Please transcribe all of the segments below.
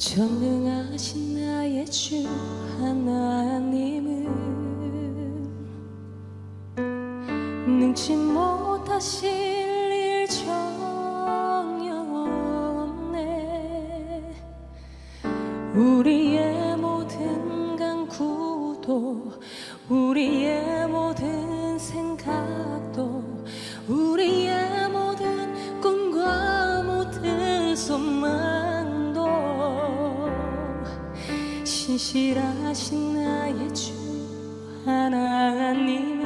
전능하신 나의 주 하나님은 능치 못하실 일 전혀 없네. 우리 신실하신 나의 주 하나님은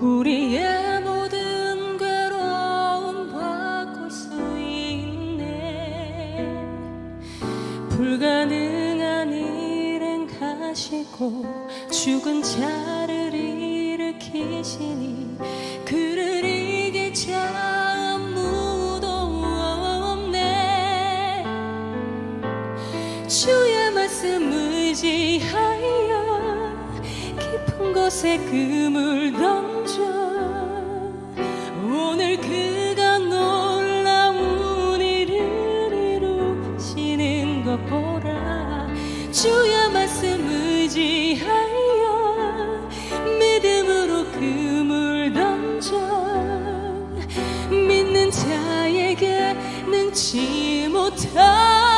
우리의 모든 괴로움 바꿀 수 있네. 불가능한 일은 가시고 죽은 자를 일으키시니 주의 말씀 의지하여 깊은 곳에 그물 던져. 오늘 그가 놀라운 일을 이루시는 것 보라. 주의 말씀 의지하여 믿음으로 그물 던져. 믿는 자에게 능치 못함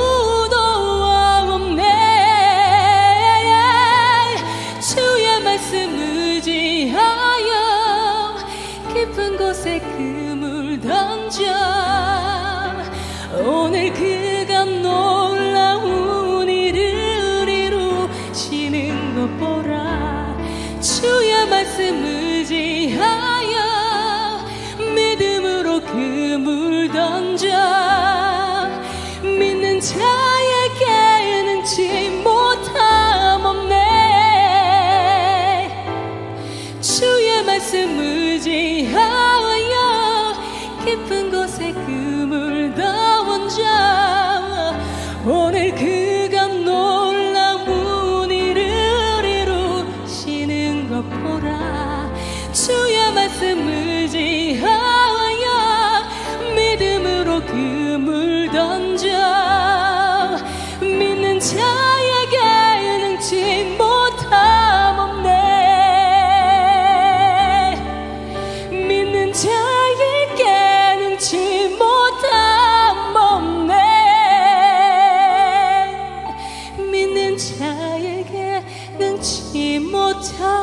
그물 던져 오늘 그가 놀라운 일을 이루시는 것 보라 주의 말씀 의지하여 믿음으로 그물 던져 믿는 자 던져 오늘 그가 놀라운 일을 이루시는 것 보라 주의 말씀 의지하 능